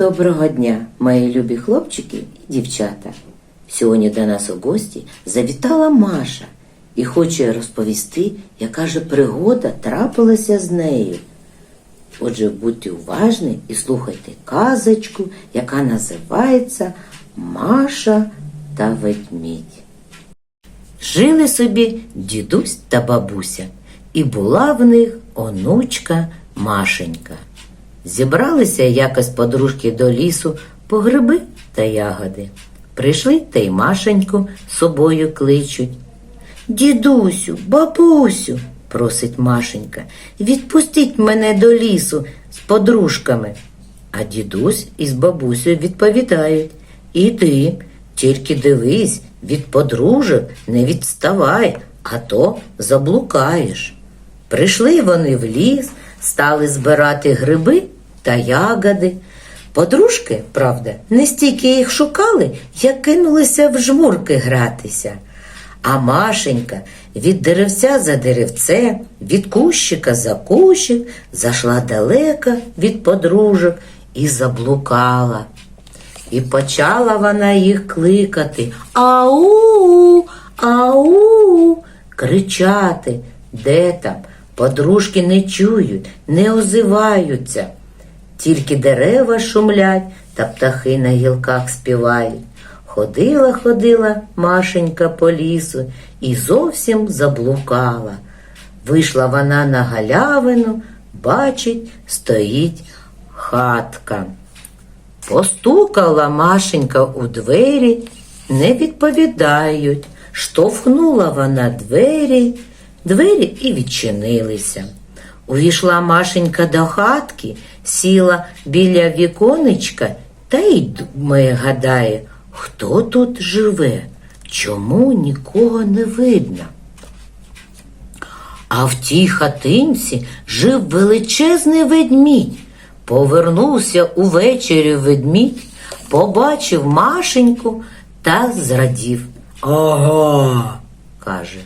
Доброго дня, мої любі хлопчики і дівчата. Сьогодні до нас у гості завітала Маша і хоче розповісти, яка же пригода трапилася з нею. Отже, будьте уважні і слухайте казочку, яка називається Маша та ведмідь. Жили собі дідусь та бабуся, і була в них онучка Машенька. Зібралися якось подружки до лісу по гриби та ягоди. Прийшли та й Машеньку з собою кличуть. Дідусю, бабусю, просить Машенька, відпустіть мене до лісу з подружками. А дідусь із бабусею відповідають Іди, тільки дивись, від подружок не відставай, а то заблукаєш. Прийшли вони в ліс, стали збирати гриби та ягоди. Подружки, правда, не стільки їх шукали, як кинулися в жмурки гратися. А Машенька від деревця за деревце, від кущика за кущик зайшла далеко від подружок і заблукала. І почала вона їх кликати Ау, ау, кричати. Де там? Подружки не чують, не озиваються. Тільки дерева шумлять та птахи на гілках співають. Ходила, ходила Машенька по лісу і зовсім заблукала. Вийшла вона на галявину, бачить, стоїть хатка. Постукала Машенька у двері, не відповідають. Штовхнула вона двері, двері і відчинилися. Увійшла Машенька до хатки, сіла біля віконечка та й думає, гадає, хто тут живе, чому нікого не видно. А в тій хатинці жив величезний ведмідь. Повернувся увечері ведмідь, побачив Машеньку та зрадів. Ага, Каже,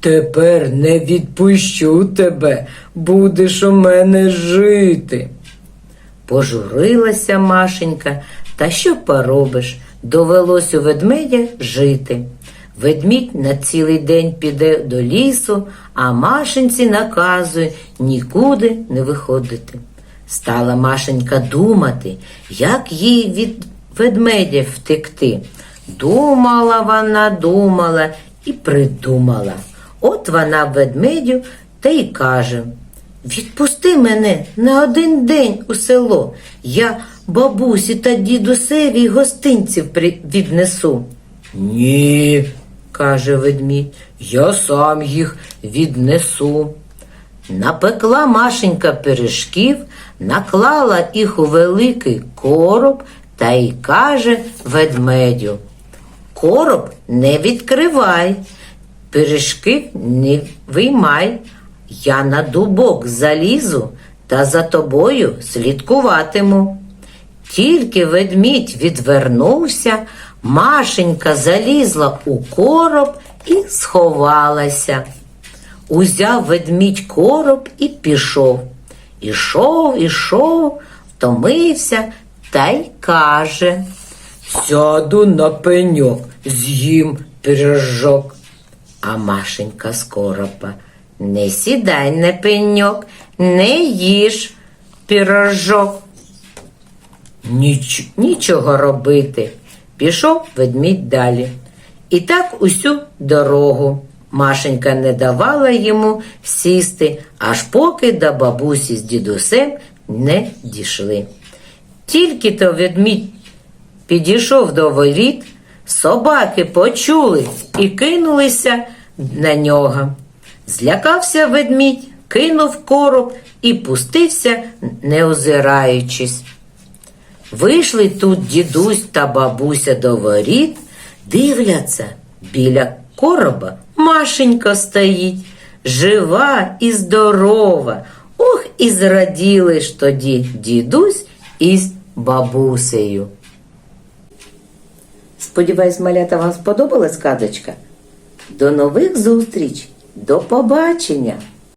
тепер не відпущу тебе, будеш у мене жити. пожурилася Машенька, та що поробиш, довелось у ведмедя жити. Ведмідь на цілий день піде до лісу, а Машенці наказує нікуди не виходити. Стала Машенька думати, як їй від ведмедя втекти. Думала вона, думала і придумала. От вона ведмедю та й каже Відпусти мене на один день у село. Я бабусі та дідусеві гостинців віднесу. Ні, каже ведмідь, я сам їх віднесу. Напекла Машенька пиріжків, наклала їх у великий короб та й каже ведмедю. Короб не відкривай, пиріжки не виймай. Я на дубок залізу та за тобою слідкуватиму. Тільки ведмідь відвернувся, Машенька залізла у короб і сховалася. Узяв ведмідь короб і пішов. Ішов, ішов, втомився та й каже. сяду на пеньок, з'їм пиріжок. А Машенька з коропа. Не сідай на пеньок, не їж пірожок. Ніч... Нічого робити. Пішов ведмідь далі. І так усю дорогу. Машенька не давала йому сісти, аж поки до бабусі з дідусем не дійшли. Тільки то ведмідь підійшов до воріт, собаки почули і кинулися на нього. Злякався ведмідь, кинув короб і пустився, не озираючись. Вийшли тут дідусь та бабуся до воріт, дивляться, біля короба Машенька стоїть, жива і здорова. Ох, і зраділи ж тоді дідусь із бабусею. Сподіваюсь, малята вам сподобалась казочка? До нових зустріч, до побачення!